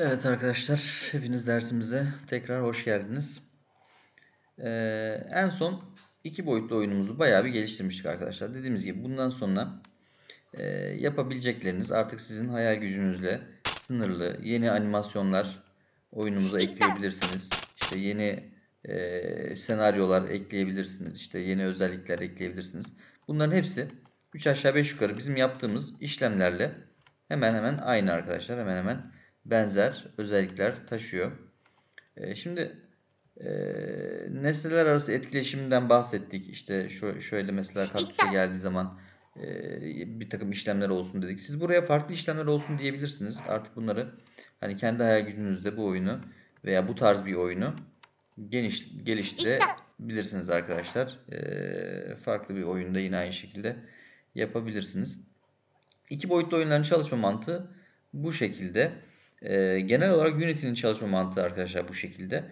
Evet arkadaşlar, hepiniz dersimize tekrar hoş geldiniz. Ee, en son iki boyutlu oyunumuzu bayağı bir geliştirmiştik arkadaşlar. Dediğimiz gibi bundan sonra e, yapabilecekleriniz artık sizin hayal gücünüzle sınırlı. Yeni animasyonlar oyunumuza ekleyebilirsiniz. İşte yeni e, senaryolar ekleyebilirsiniz. İşte yeni özellikler ekleyebilirsiniz. Bunların hepsi 3 aşağı 5 yukarı bizim yaptığımız işlemlerle hemen hemen aynı arkadaşlar. Hemen hemen benzer özellikler taşıyor. E, şimdi e, nesneler arası etkileşiminden bahsettik. İşte şu, şöyle mesela kaktüse geldiği zaman e, bir takım işlemler olsun dedik. Siz buraya farklı işlemler olsun diyebilirsiniz. Artık bunları hani kendi hayal gücünüzde bu oyunu veya bu tarz bir oyunu geniş geliştirebilirsiniz arkadaşlar. E, farklı bir oyunda yine aynı şekilde yapabilirsiniz. İki boyutlu oyunların çalışma mantığı bu şekilde. E, genel olarak Unity'nin çalışma mantığı arkadaşlar bu şekilde.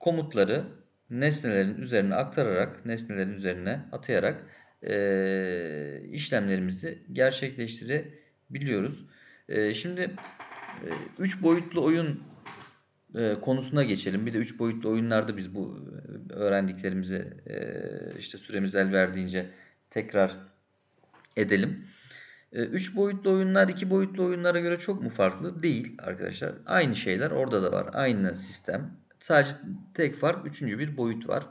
Komutları nesnelerin üzerine aktararak, nesnelerin üzerine atayarak e, işlemlerimizi gerçekleştirebiliyoruz. E, şimdi 3 e, boyutlu oyun e, konusuna geçelim. Bir de 3 boyutlu oyunlarda biz bu öğrendiklerimizi e, işte süremiz el verdiğince tekrar edelim. 3 ee, boyutlu oyunlar 2 boyutlu oyunlara göre çok mu farklı? Değil arkadaşlar. Aynı şeyler orada da var. Aynı sistem. Sadece tek fark üçüncü bir boyut var.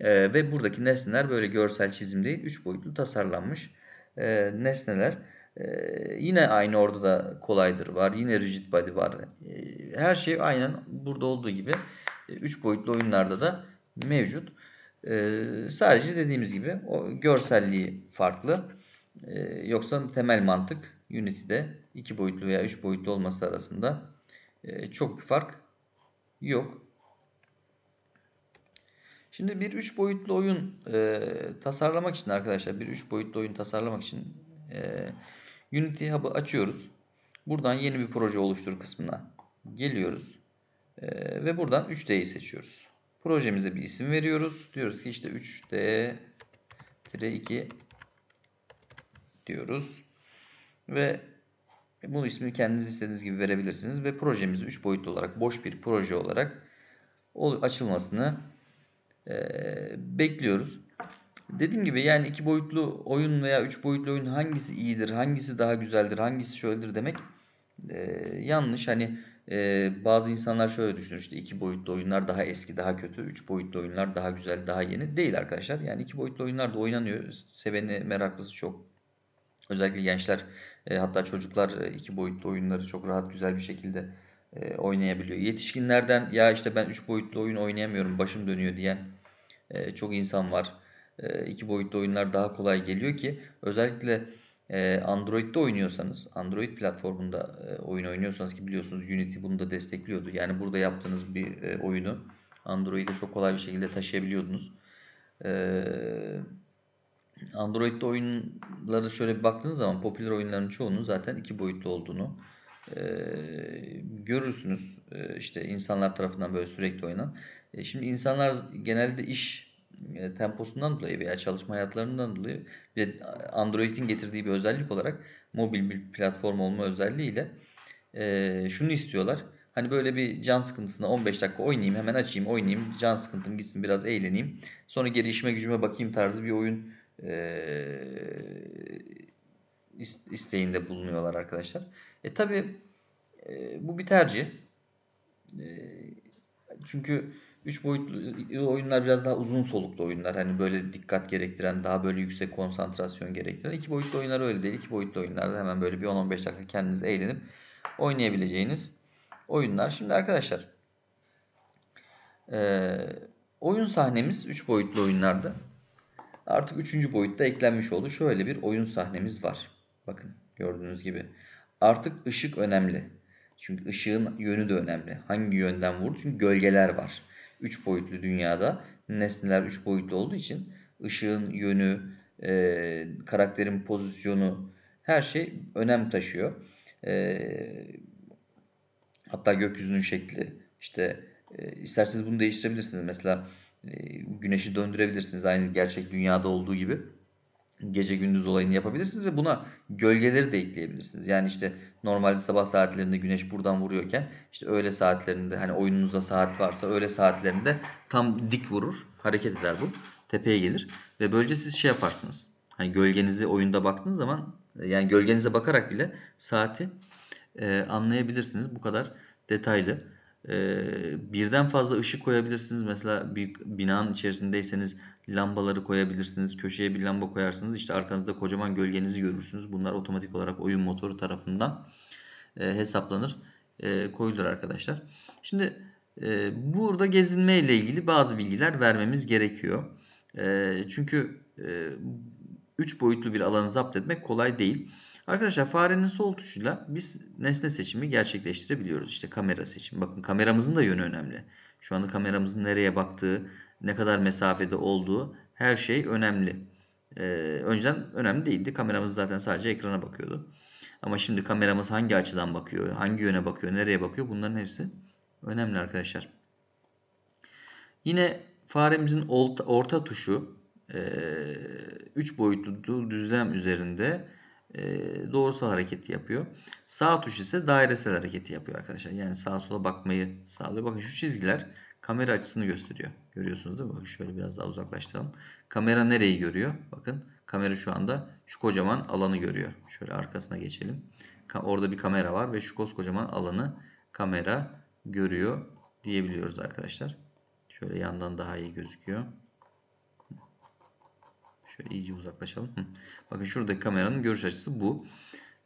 Ee, ve buradaki nesneler böyle görsel çizim değil. 3 boyutlu tasarlanmış e, nesneler. E, yine aynı orada da kolaydır var. Yine rigid body var. E, her şey aynen burada olduğu gibi 3 e, boyutlu oyunlarda da mevcut. E, sadece dediğimiz gibi o görselliği farklı. Ee, yoksa temel mantık Unity'de iki boyutlu veya üç boyutlu olması arasında e, çok bir fark yok. Şimdi bir üç boyutlu oyun e, tasarlamak için arkadaşlar bir üç boyutlu oyun tasarlamak için e, Unity Hub'ı açıyoruz. Buradan yeni bir proje oluştur kısmına geliyoruz. E, ve buradan 3D'yi seçiyoruz. Projemize bir isim veriyoruz. Diyoruz ki işte 3D-2 diyoruz. Ve bu ismi kendiniz istediğiniz gibi verebilirsiniz. Ve projemizi 3 boyutlu olarak boş bir proje olarak açılmasını e, bekliyoruz. Dediğim gibi yani iki boyutlu oyun veya üç boyutlu oyun hangisi iyidir, hangisi daha güzeldir, hangisi şöyledir demek e, yanlış. Hani e, bazı insanlar şöyle düşünür işte iki boyutlu oyunlar daha eski, daha kötü, üç boyutlu oyunlar daha güzel, daha yeni. Değil arkadaşlar. Yani iki boyutlu oyunlar da oynanıyor. Seveni, meraklısı çok. Özellikle gençler e, hatta çocuklar e, iki boyutlu oyunları çok rahat güzel bir şekilde e, oynayabiliyor. Yetişkinlerden ya işte ben üç boyutlu oyun oynayamıyorum başım dönüyor diyen e, çok insan var. E, iki boyutlu oyunlar daha kolay geliyor ki özellikle e, Android'de oynuyorsanız Android platformunda e, oyun oynuyorsanız ki biliyorsunuz Unity bunu da destekliyordu. Yani burada yaptığınız bir e, oyunu Android'e çok kolay bir şekilde taşıyabiliyordunuz. Eee Android'de oyunları şöyle bir baktığınız zaman popüler oyunların çoğunun zaten iki boyutlu olduğunu e, görürsünüz. E, işte insanlar tarafından böyle sürekli oynanan. E, şimdi insanlar genelde iş e, temposundan dolayı veya çalışma hayatlarından dolayı bir Android'in getirdiği bir özellik olarak mobil bir platform olma özelliğiyle e, şunu istiyorlar. Hani böyle bir can sıkıntısına 15 dakika oynayayım, hemen açayım, oynayayım, can sıkıntım gitsin, biraz eğleneyim. Sonra geri işime gücüme bakayım tarzı bir oyun isteğinde bulunuyorlar arkadaşlar. E tabi bu bir tercih. çünkü 3 boyutlu oyunlar biraz daha uzun soluklu oyunlar. Hani böyle dikkat gerektiren, daha böyle yüksek konsantrasyon gerektiren. 2 boyutlu oyunlar öyle değil. 2 boyutlu oyunlarda hemen böyle bir 10-15 dakika kendiniz eğlenip oynayabileceğiniz oyunlar. Şimdi arkadaşlar oyun sahnemiz 3 boyutlu oyunlarda Artık üçüncü boyutta eklenmiş oldu. Şöyle bir oyun sahnemiz var. Bakın gördüğünüz gibi. Artık ışık önemli. Çünkü ışığın yönü de önemli. Hangi yönden vurdu? Çünkü gölgeler var. Üç boyutlu dünyada nesneler üç boyutlu olduğu için ışığın yönü, e, karakterin pozisyonu her şey önem taşıyor. E, hatta gökyüzünün şekli. İşte e, isterseniz bunu değiştirebilirsiniz. Mesela güneşi döndürebilirsiniz aynı gerçek dünyada olduğu gibi. gece gündüz olayını yapabilirsiniz ve buna gölgeleri de ekleyebilirsiniz. Yani işte normalde sabah saatlerinde güneş buradan vuruyorken işte öğle saatlerinde hani oyununuzda saat varsa öğle saatlerinde tam dik vurur. Hareket eder bu. Tepeye gelir ve böylece siz şey yaparsınız. Hani gölgenizi oyunda baktığınız zaman yani gölgenize bakarak bile saati e, anlayabilirsiniz. Bu kadar detaylı. E, birden fazla ışık koyabilirsiniz. Mesela bir binanın içerisindeyseniz lambaları koyabilirsiniz. Köşeye bir lamba koyarsınız. İşte arkanızda kocaman gölgenizi görürsünüz. Bunlar otomatik olarak oyun motoru tarafından e, hesaplanır, e, koyulur arkadaşlar. Şimdi e, burada gezinme ile ilgili bazı bilgiler vermemiz gerekiyor. E, çünkü 3 boyutlu bir alanı zapt etmek kolay değil. Arkadaşlar farenin sol tuşuyla biz nesne seçimi gerçekleştirebiliyoruz. İşte kamera seçimi. Bakın kameramızın da yönü önemli. Şu anda kameramızın nereye baktığı, ne kadar mesafede olduğu her şey önemli. Ee, önceden önemli değildi. Kameramız zaten sadece ekrana bakıyordu. Ama şimdi kameramız hangi açıdan bakıyor, hangi yöne bakıyor, nereye bakıyor bunların hepsi önemli arkadaşlar. Yine faremizin orta, orta tuşu 3 boyutlu düzlem üzerinde doğrusal hareketi yapıyor. Sağ tuş ise dairesel hareketi yapıyor arkadaşlar. Yani sağa sola bakmayı sağlıyor. Bakın şu çizgiler kamera açısını gösteriyor. Görüyorsunuz değil mi? Bakın şöyle biraz daha uzaklaştıralım. Kamera nereyi görüyor? Bakın kamera şu anda şu kocaman alanı görüyor. Şöyle arkasına geçelim. Orada bir kamera var ve şu koskocaman alanı kamera görüyor diyebiliyoruz arkadaşlar. Şöyle yandan daha iyi gözüküyor. Şöyle iyice uzaklaşalım. Bakın şuradaki kameranın görüş açısı bu.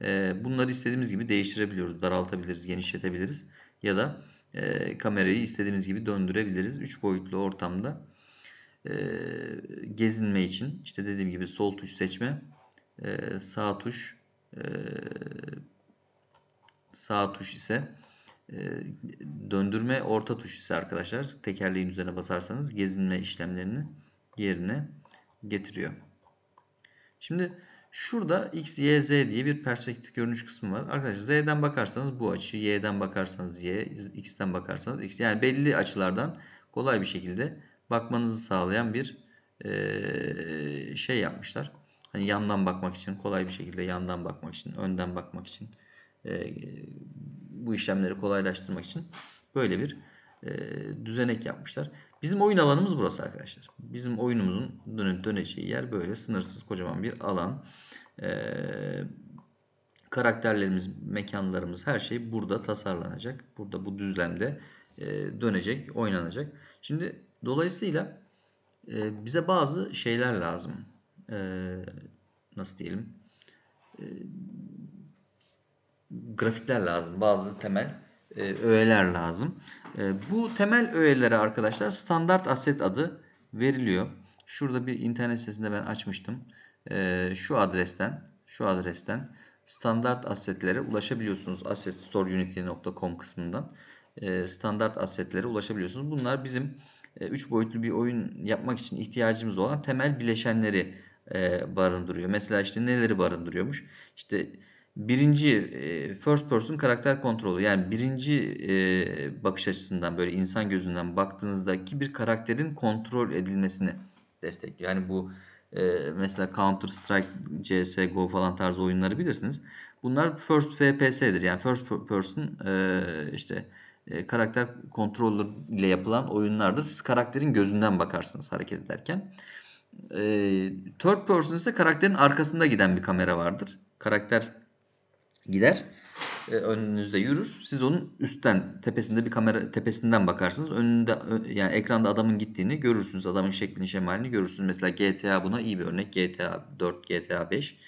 Ee, bunları istediğimiz gibi değiştirebiliyoruz. Daraltabiliriz, genişletebiliriz. Ya da e, kamerayı istediğimiz gibi döndürebiliriz. 3 boyutlu ortamda e, gezinme için işte dediğim gibi sol tuş seçme, e, sağ tuş sağ tuş ise döndürme orta tuş ise arkadaşlar tekerleğin üzerine basarsanız gezinme işlemlerini yerine getiriyor. Şimdi şurada x, y, z diye bir perspektif görünüş kısmı var. Arkadaşlar z'den bakarsanız bu açı, y'den bakarsanız y, x'ten bakarsanız x. Yani belli açılardan kolay bir şekilde bakmanızı sağlayan bir e, şey yapmışlar. Hani yandan bakmak için, kolay bir şekilde yandan bakmak için, önden bakmak için, e, bu işlemleri kolaylaştırmak için böyle bir e, düzenek yapmışlar. Bizim oyun alanımız burası arkadaşlar. Bizim oyunumuzun dönüp döneceği yer böyle sınırsız kocaman bir alan. Ee, karakterlerimiz, mekanlarımız her şey burada tasarlanacak. Burada bu düzlemde e, dönecek, oynanacak. Şimdi dolayısıyla e, bize bazı şeyler lazım. E, nasıl diyelim? E, grafikler lazım. Bazı temel e, öğeler lazım. E, bu temel öğelere arkadaşlar standart asset adı veriliyor. Şurada bir internet sitesinde ben açmıştım. E, şu adresten şu adresten standart assetlere ulaşabiliyorsunuz. assetstoreunity.com kısmından standart assetlere ulaşabiliyorsunuz. Bunlar bizim 3 boyutlu bir oyun yapmak için ihtiyacımız olan temel bileşenleri barındırıyor. Mesela işte neleri barındırıyormuş? İşte birinci first person karakter kontrolü yani birinci bakış açısından böyle insan gözünden baktığınızdaki bir karakterin kontrol edilmesini destekliyor. Yani bu mesela Counter Strike, CSGO falan tarzı oyunları bilirsiniz. Bunlar first FPS'dir. Yani first person işte karakter kontrolü ile yapılan oyunlardır. Siz karakterin gözünden bakarsınız hareket ederken. Third person ise karakterin arkasında giden bir kamera vardır. Karakter gider. E, önünüzde yürür. Siz onun üstten tepesinde bir kamera tepesinden bakarsınız. Önünde yani ekranda adamın gittiğini görürsünüz. Adamın şeklini, şemalini görürsünüz. Mesela GTA buna iyi bir örnek. GTA 4, GTA 5.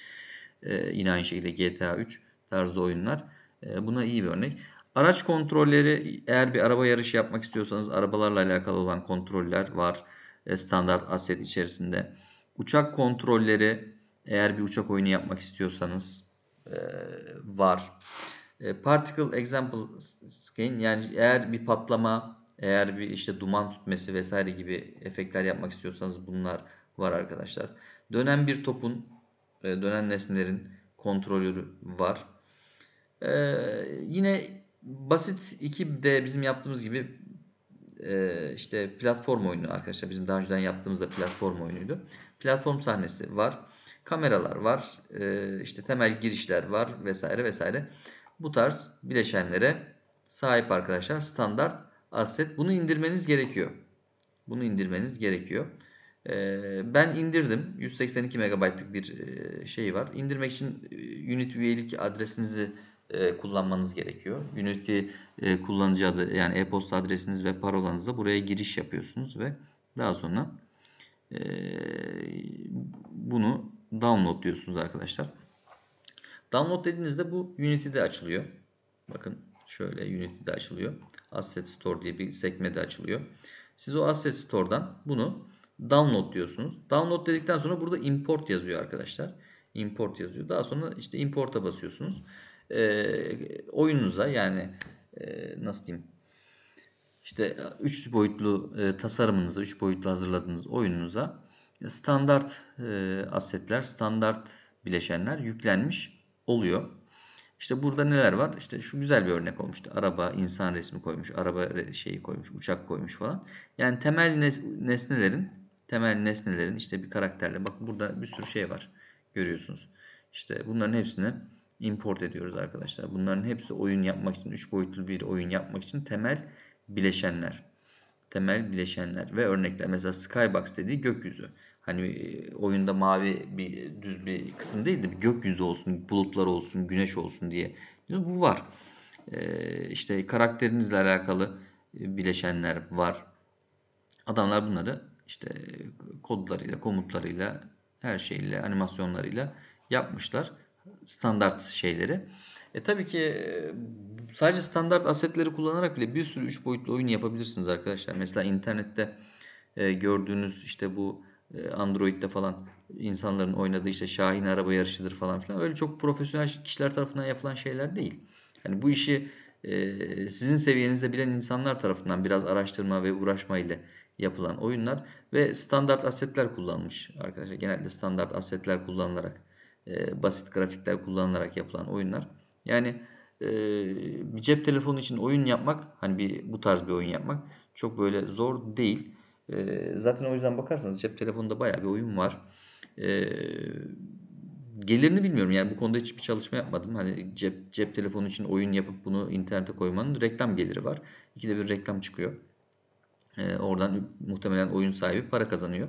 E, yine aynı şekilde GTA 3 tarzı oyunlar. E, buna iyi bir örnek. Araç kontrolleri eğer bir araba yarışı yapmak istiyorsanız arabalarla alakalı olan kontroller var. E, standart asset içerisinde. Uçak kontrolleri eğer bir uçak oyunu yapmak istiyorsanız e, var. E, particle example scan yani eğer bir patlama, eğer bir işte duman tutması vesaire gibi efektler yapmak istiyorsanız bunlar var arkadaşlar. Dönen bir topun, e, dönen nesnelerin kontrolörü var. Yine basit 2D bizim yaptığımız gibi işte platform oyunu arkadaşlar. Bizim daha önceden yaptığımız da platform oyunuydu. Platform sahnesi var. Kameralar var, e, işte temel girişler var vesaire vesaire. Bu tarz bileşenlere sahip arkadaşlar standart asset. Bunu indirmeniz gerekiyor. Bunu indirmeniz gerekiyor. E, ben indirdim. 182 MB'lık bir e, şey var. İndirmek için Unity üyelik adresinizi kullanmanız gerekiyor. Unity kullanıcı adı yani e-posta adresiniz ve parolanızla buraya giriş yapıyorsunuz ve daha sonra bunu download diyorsunuz arkadaşlar. Download dediğinizde bu Unity'de açılıyor. Bakın şöyle Unity'de açılıyor. Asset Store diye bir sekmede açılıyor. Siz o Asset Store'dan bunu download diyorsunuz. Download dedikten sonra burada import yazıyor arkadaşlar. Import yazıyor. Daha sonra işte import'a basıyorsunuz. E, oyununuza yani e, nasıl diyeyim işte 3 boyutlu e, tasarımınıza, 3 boyutlu hazırladığınız oyununuza standart e, asetler, standart bileşenler yüklenmiş oluyor. İşte burada neler var? İşte şu güzel bir örnek olmuştu. Araba, insan resmi koymuş, araba şeyi koymuş, uçak koymuş falan. Yani temel nes- nesnelerin, temel nesnelerin işte bir karakterle bak burada bir sürü şey var. Görüyorsunuz. İşte bunların hepsini import ediyoruz arkadaşlar. Bunların hepsi oyun yapmak için, 3 boyutlu bir oyun yapmak için temel bileşenler. Temel bileşenler ve örnekler. Mesela Skybox dediği gökyüzü. Hani e, oyunda mavi bir düz bir kısım değil de gökyüzü olsun, bulutlar olsun, güneş olsun diye. Bu var. Ee, işte karakterinizle alakalı e, bileşenler var. Adamlar bunları işte kodlarıyla, komutlarıyla, her şeyle, animasyonlarıyla yapmışlar. Standart şeyleri. E tabii ki e, sadece standart asetleri kullanarak bile bir sürü 3 boyutlu oyun yapabilirsiniz arkadaşlar. Mesela internette gördüğünüz işte bu Android'de falan insanların oynadığı işte Şahin araba yarışıdır falan filan. Öyle çok profesyonel kişiler tarafından yapılan şeyler değil. Hani bu işi e, sizin seviyenizde bilen insanlar tarafından biraz araştırma ve uğraşma ile yapılan oyunlar ve standart asetler kullanmış arkadaşlar. Genelde standart asetler kullanılarak e, basit grafikler kullanılarak yapılan oyunlar. Yani e, bir cep telefonu için oyun yapmak hani bir bu tarz bir oyun yapmak çok böyle zor değil. Zaten o yüzden bakarsanız cep telefonunda bayağı bir oyun var. E, gelirini bilmiyorum yani bu konuda hiçbir çalışma yapmadım. Hani cep cep telefonu için oyun yapıp bunu internete koymanın reklam geliri var. İkide bir reklam çıkıyor. E, oradan muhtemelen oyun sahibi para kazanıyor.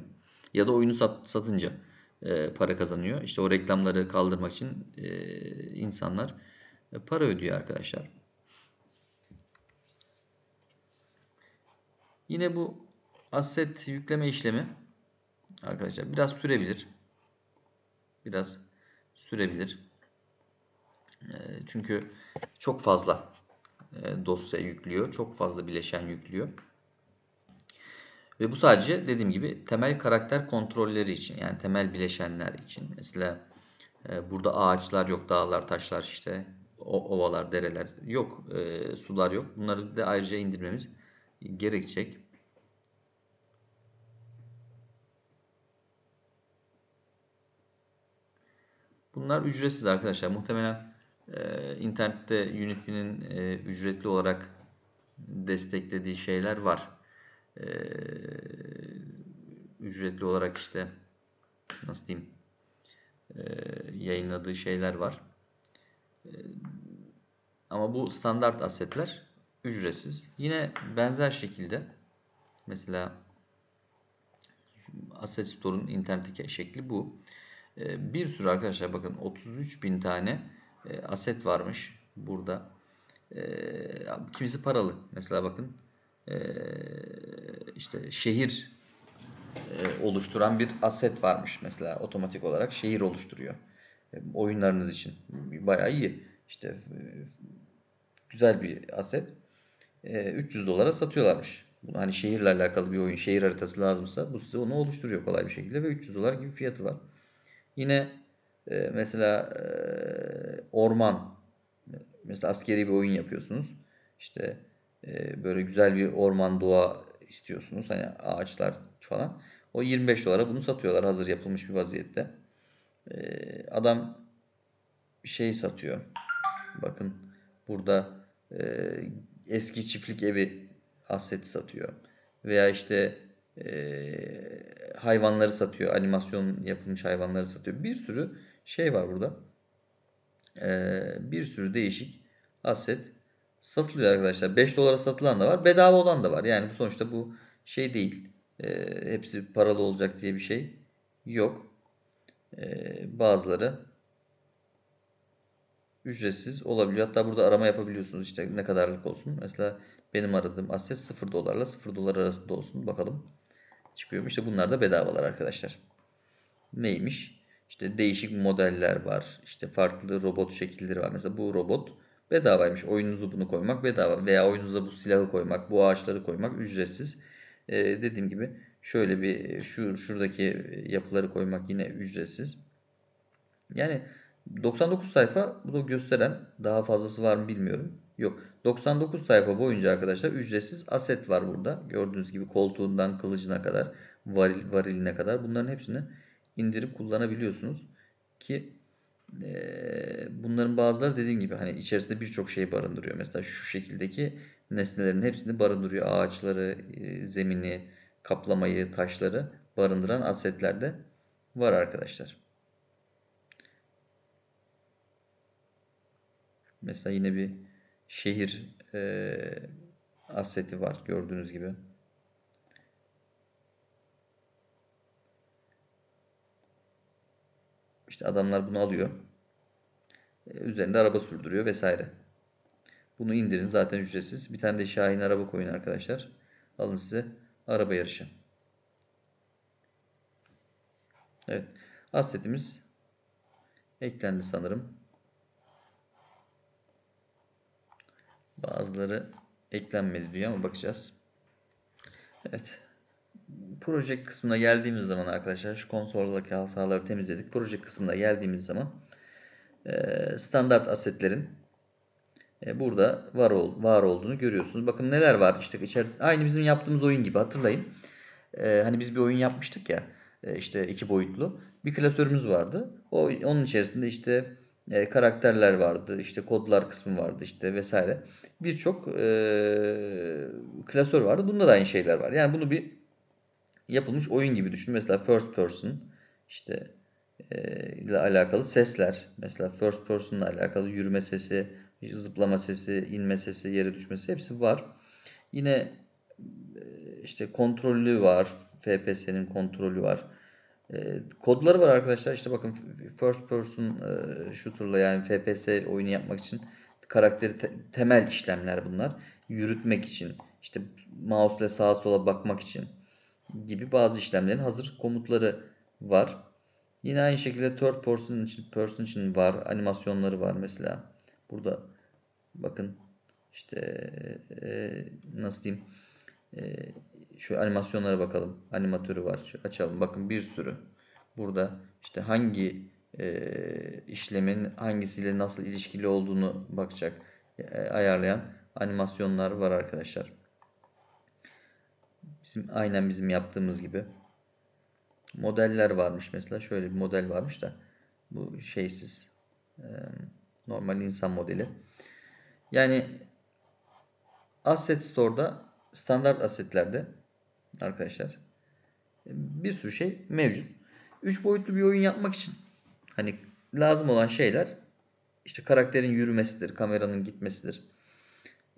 Ya da oyunu sat, satınca e, para kazanıyor. İşte o reklamları kaldırmak için e, insanlar para ödüyor arkadaşlar. Yine bu asset yükleme işlemi arkadaşlar biraz sürebilir. Biraz sürebilir. E, çünkü çok fazla e, dosya yüklüyor. Çok fazla bileşen yüklüyor. Ve bu sadece dediğim gibi temel karakter kontrolleri için yani temel bileşenler için. Mesela e, burada ağaçlar yok, dağlar, taşlar işte ovalar, dereler yok, e, sular yok. Bunları da ayrıca indirmemiz gerekecek. Bunlar ücretsiz arkadaşlar. Muhtemelen e, internette Unity'nin e, ücretli olarak desteklediği şeyler var. E, ücretli olarak işte nasıl diyeyim e, yayınladığı şeyler var. E, ama bu standart asetler ücretsiz. Yine benzer şekilde mesela Asset Store'un internetteki şekli bu. E, bir sürü arkadaşlar bakın 33 bin tane e, aset varmış burada. E, kimisi paralı. Mesela bakın e, işte şehir e, oluşturan bir aset varmış mesela otomatik olarak şehir oluşturuyor. E, oyunlarınız için bayağı iyi. İşte e, güzel bir aset. 300 dolara satıyorlarmış. Bunu hani şehirle alakalı bir oyun, şehir haritası lazımsa bu size onu oluşturuyor kolay bir şekilde ve 300 dolar gibi fiyatı var. Yine mesela orman mesela askeri bir oyun yapıyorsunuz. İşte böyle güzel bir orman doğa istiyorsunuz. Hani ağaçlar falan. O 25 dolara bunu satıyorlar hazır yapılmış bir vaziyette. Ee, adam şey satıyor. Bakın burada e, eski çiftlik evi aseti satıyor. Veya işte hayvanları satıyor. Animasyon yapılmış hayvanları satıyor. Bir sürü şey var burada. Bir sürü değişik asset satılıyor arkadaşlar. 5 dolara satılan da var. Bedava olan da var. Yani bu sonuçta bu şey değil. Hepsi paralı olacak diye bir şey yok. Bazıları ücretsiz olabiliyor. Hatta burada arama yapabiliyorsunuz işte ne kadarlık olsun. Mesela benim aradığım asset 0 dolarla 0 dolar arasında olsun. Bakalım çıkıyor mu? İşte bunlar da bedavalar arkadaşlar. Neymiş? İşte değişik modeller var. İşte farklı robot şekilleri var. Mesela bu robot bedavaymış. Oyununuzu bunu koymak bedava. Veya oyununuza bu silahı koymak, bu ağaçları koymak ücretsiz. Ee, dediğim gibi şöyle bir şu şuradaki yapıları koymak yine ücretsiz. Yani 99 sayfa bunu gösteren daha fazlası var mı bilmiyorum. Yok. 99 sayfa boyunca arkadaşlar ücretsiz aset var burada. Gördüğünüz gibi koltuğundan kılıcına kadar, varil, variline kadar bunların hepsini indirip kullanabiliyorsunuz. Ki e, bunların bazıları dediğim gibi hani içerisinde birçok şey barındırıyor. Mesela şu şekildeki nesnelerin hepsini barındırıyor. Ağaçları, e, zemini, kaplamayı, taşları barındıran asetler de var arkadaşlar. Mesela yine bir şehir e, aseti var gördüğünüz gibi. İşte adamlar bunu alıyor. E, üzerinde araba sürdürüyor vesaire. Bunu indirin zaten ücretsiz. Bir tane de Şahin araba koyun arkadaşlar. Alın size araba yarışı. Evet. Assetimiz eklendi sanırım. Bazıları eklenmedi diyor ama bakacağız. Evet. Proje kısmına geldiğimiz zaman arkadaşlar şu konsoldaki hataları temizledik. Proje kısmına geldiğimiz zaman e, standart asetlerin e, burada var ol, var olduğunu görüyorsunuz. Bakın neler var işte içerisinde aynı bizim yaptığımız oyun gibi hatırlayın. E, hani biz bir oyun yapmıştık ya işte iki boyutlu. Bir klasörümüz vardı. O onun içerisinde işte e, karakterler vardı, işte kodlar kısmı vardı işte vesaire. Birçok e, klasör vardı. Bunda da aynı şeyler var. Yani bunu bir yapılmış oyun gibi düşün. Mesela first person işte e, ile alakalı sesler. Mesela first person ile alakalı yürüme sesi, zıplama sesi, inme sesi, yere düşmesi hepsi var. Yine e, işte kontrollü var. FPS'nin kontrolü var. E, kodları var arkadaşlar. İşte bakın first person e, shooter'la yani FPS oyunu yapmak için karakteri te temel işlemler bunlar. Yürütmek için, işte mouse ile sağa sola bakmak için gibi bazı işlemlerin hazır komutları var. Yine aynı şekilde third person için, person için var. Animasyonları var mesela. Burada bakın işte e, nasıl diyeyim e, şu animasyonlara bakalım. Animatörü var. Şu açalım. Bakın bir sürü. Burada işte hangi e, işlemin hangisiyle nasıl ilişkili olduğunu bakacak, e, ayarlayan animasyonlar var arkadaşlar. Bizim aynen bizim yaptığımız gibi. Modeller varmış mesela. Şöyle bir model varmış da bu şeysiz. E, normal insan modeli. Yani Asset Store'da standart asetlerde arkadaşlar bir sürü şey mevcut. 3 boyutlu bir oyun yapmak için hani lazım olan şeyler işte karakterin yürümesidir, kameranın gitmesidir,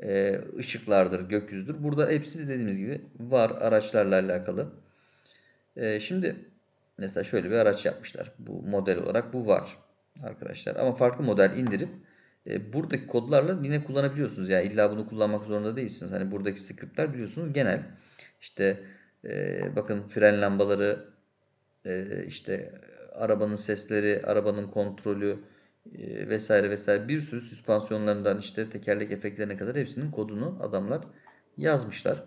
e, ışıklardır, gökyüzüdür. Burada hepsi de dediğimiz gibi var araçlarla alakalı. E, şimdi mesela şöyle bir araç yapmışlar. Bu model olarak bu var arkadaşlar. Ama farklı model indirip e, buradaki kodlarla yine kullanabiliyorsunuz. Yani illa bunu kullanmak zorunda değilsiniz. Hani buradaki scriptler biliyorsunuz genel. İşte e, bakın fren lambaları e, işte arabanın sesleri, arabanın kontrolü e, vesaire vesaire bir sürü süspansiyonlarından işte tekerlek efektlerine kadar hepsinin kodunu adamlar yazmışlar.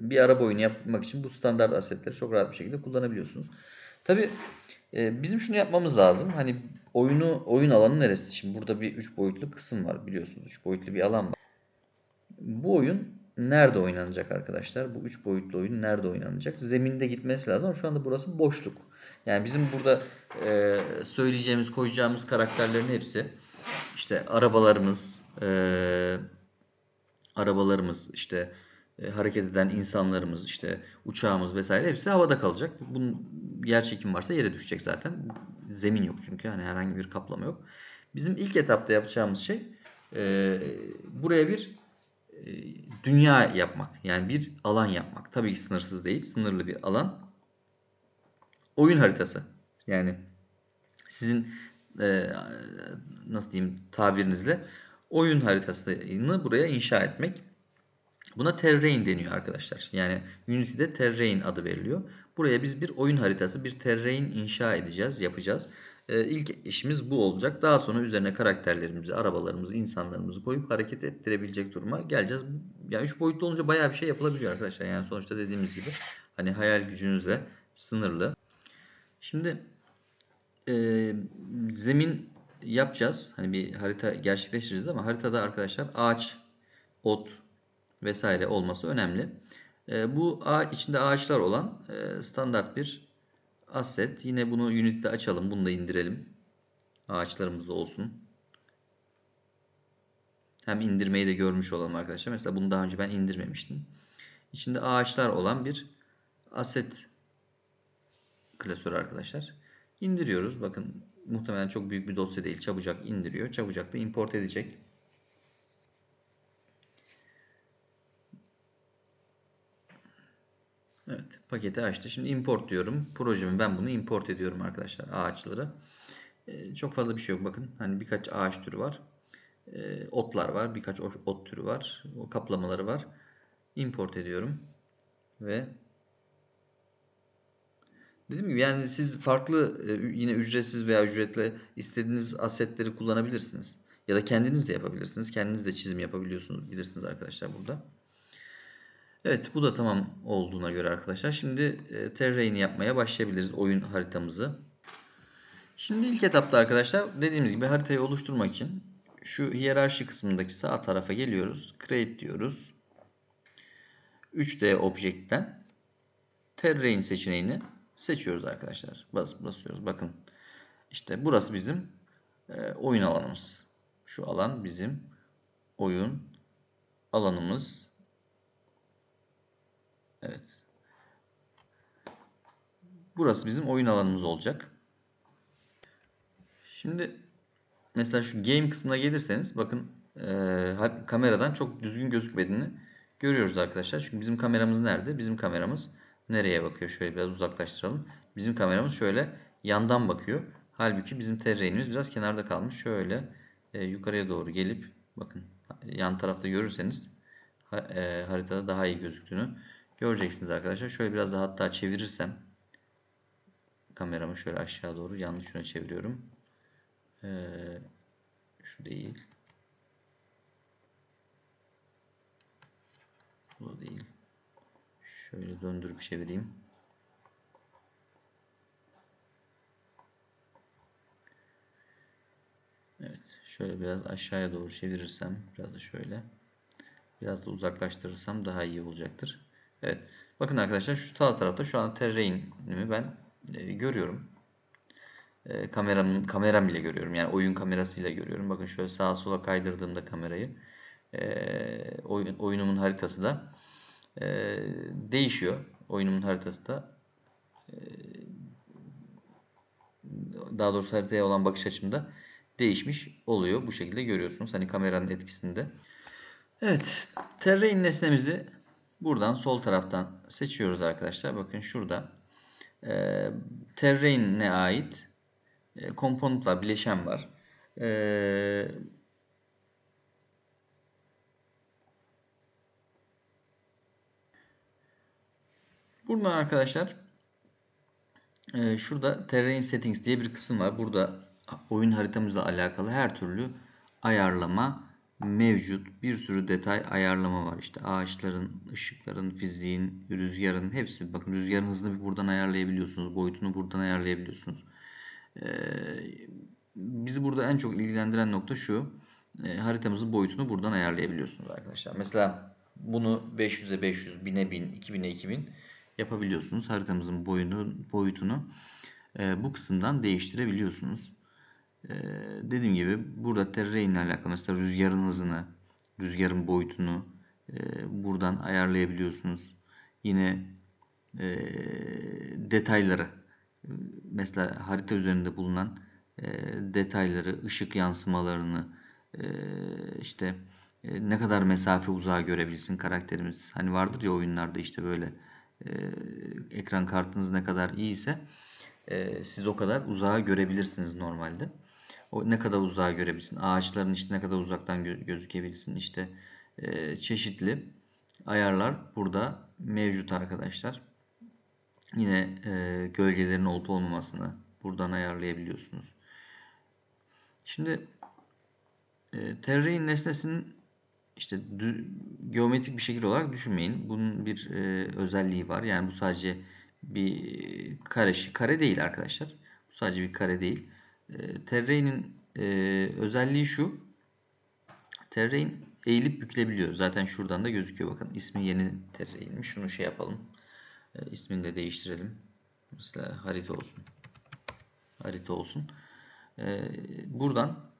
Bir araba oyunu yapmak için bu standart asetleri çok rahat bir şekilde kullanabiliyorsunuz. Tabi e, bizim şunu yapmamız lazım. Hani oyunu oyun alanı neresi? Şimdi burada bir 3 boyutlu kısım var biliyorsunuz. 3 boyutlu bir alan var. Bu oyun nerede oynanacak arkadaşlar? Bu 3 boyutlu oyun nerede oynanacak? Zeminde gitmesi lazım ama şu anda burası boşluk. Yani bizim burada e, söyleyeceğimiz, koyacağımız karakterlerin hepsi işte arabalarımız, e, arabalarımız, işte e, hareket eden insanlarımız, işte uçağımız vesaire hepsi havada kalacak. Bunun yer çekim varsa yere düşecek zaten. Zemin yok çünkü hani herhangi bir kaplama yok. Bizim ilk etapta yapacağımız şey e, buraya bir e, dünya yapmak. Yani bir alan yapmak. Tabii ki sınırsız değil, sınırlı bir alan. Oyun haritası. Yani sizin e, nasıl diyeyim tabirinizle oyun haritasını buraya inşa etmek. Buna terrain deniyor arkadaşlar. Yani Unity'de terrain adı veriliyor. Buraya biz bir oyun haritası, bir terrain inşa edeceğiz, yapacağız. Ee, ilk işimiz bu olacak. Daha sonra üzerine karakterlerimizi, arabalarımızı, insanlarımızı koyup hareket ettirebilecek duruma geleceğiz. Yani 3 boyutlu olunca bayağı bir şey yapılabiliyor arkadaşlar. Yani sonuçta dediğimiz gibi hani hayal gücünüzle sınırlı. Şimdi e, zemin yapacağız. Hani bir harita gerçekleştireceğiz ama haritada arkadaşlar ağaç, ot vesaire olması önemli. E, bu içinde ağaçlar olan e, standart bir asset. Yine bunu Unity'de açalım. Bunu da indirelim. Ağaçlarımız da olsun. Hem indirmeyi de görmüş olalım arkadaşlar. Mesela bunu daha önce ben indirmemiştim. İçinde ağaçlar olan bir asset klasörü arkadaşlar. İndiriyoruz. Bakın muhtemelen çok büyük bir dosya değil. Çabucak indiriyor. Çabucak da import edecek. Evet, paketi açtı. Şimdi import diyorum. Projemi ben bunu import ediyorum arkadaşlar ağaçları. Ee, çok fazla bir şey yok bakın. Hani birkaç ağaç türü var. Ee, otlar var. Birkaç ot türü var. O kaplamaları var. Import ediyorum. Ve Dediğim gibi yani siz farklı e, yine ücretsiz veya ücretli istediğiniz asetleri kullanabilirsiniz. Ya da kendiniz de yapabilirsiniz. Kendiniz de çizim yapabiliyorsunuz bilirsiniz arkadaşlar burada. Evet bu da tamam olduğuna göre arkadaşlar. Şimdi e, terrain'i yapmaya başlayabiliriz oyun haritamızı. Şimdi ilk etapta arkadaşlar dediğimiz gibi haritayı oluşturmak için şu hiyerarşi kısmındaki sağ tarafa geliyoruz. Create diyoruz. 3D Object'ten terrain seçeneğini seçiyoruz arkadaşlar. Bas, basıyoruz. Bakın işte burası bizim e, oyun alanımız. Şu alan bizim oyun alanımız. Evet. Burası bizim oyun alanımız olacak. Şimdi mesela şu game kısmına gelirseniz bakın e, kameradan çok düzgün gözükmediğini görüyoruz arkadaşlar. Çünkü bizim kameramız nerede? Bizim kameramız nereye bakıyor? Şöyle biraz uzaklaştıralım. Bizim kameramız şöyle yandan bakıyor. Halbuki bizim terrainimiz biraz kenarda kalmış. Şöyle e, yukarıya doğru gelip bakın yan tarafta görürseniz ha, e, haritada daha iyi gözüktüğünü göreceksiniz arkadaşlar. Şöyle biraz daha hatta çevirirsem kameramı şöyle aşağı doğru yanlış yöne çeviriyorum. Ee, şu değil. Bu da değil. Şöyle döndürüp çevireyim. Evet. Şöyle biraz aşağıya doğru çevirirsem biraz da şöyle biraz da uzaklaştırırsam daha iyi olacaktır. Evet. Bakın arkadaşlar şu sağ tarafta şu an terrain'imi ben e, görüyorum. E, kameramın kameram ile görüyorum. Yani oyun kamerasıyla görüyorum. Bakın şöyle sağa sola kaydırdığımda kamerayı e, oyun, oyunumun haritası da e, değişiyor. Oyunumun haritası da daha doğrusu haritaya olan bakış açımda değişmiş oluyor. Bu şekilde görüyorsunuz. Hani kameranın etkisinde. Evet. Terrain nesnemizi buradan sol taraftan seçiyoruz arkadaşlar. Bakın şurada e, terrain'e ait komponent var. Bileşen var. E, Burada arkadaşlar e, şurada Terrain Settings diye bir kısım var. Burada oyun haritamızla alakalı her türlü ayarlama mevcut. Bir sürü detay ayarlama var. İşte ağaçların, ışıkların, fiziğin, rüzgarın hepsi. Bakın rüzgarın hızını buradan ayarlayabiliyorsunuz. Boyutunu buradan ayarlayabiliyorsunuz. Ee, bizi burada en çok ilgilendiren nokta şu. E, haritamızın boyutunu buradan ayarlayabiliyorsunuz arkadaşlar. Mesela bunu 500'e 500, 1000'e 1000, 2000'e 2000 yapabiliyorsunuz. Haritamızın boyunu, boyutunu e, bu kısımdan değiştirebiliyorsunuz. E, dediğim gibi burada terrain ile alakalı mesela rüzgarın hızını, rüzgarın boyutunu e, buradan ayarlayabiliyorsunuz. Yine e, detayları mesela harita üzerinde bulunan e, detayları, ışık yansımalarını e, işte e, ne kadar mesafe uzağa görebilsin karakterimiz. Hani vardır ya oyunlarda işte böyle e, ekran kartınız ne kadar iyiyse e, siz o kadar uzağa görebilirsiniz normalde. O ne kadar uzağa görebilsin. Ağaçların işte ne kadar uzaktan gö- gözükebilsin. İşte e, çeşitli ayarlar burada mevcut arkadaşlar. Yine e, gölgelerin olup olmamasını buradan ayarlayabiliyorsunuz. Şimdi e, terrain nesnesinin işte geometrik bir şekil olarak düşünmeyin. Bunun bir e, özelliği var. Yani bu sadece bir kare, kare değil arkadaşlar. Bu sadece bir kare değil. E, terrain'in e, özelliği şu. Terrain eğilip bükülebiliyor. Zaten şuradan da gözüküyor. Bakın ismi yeni terrain'miş. Şunu şey yapalım. E, ismini de değiştirelim. Mesela harita olsun. Harita olsun. E, buradan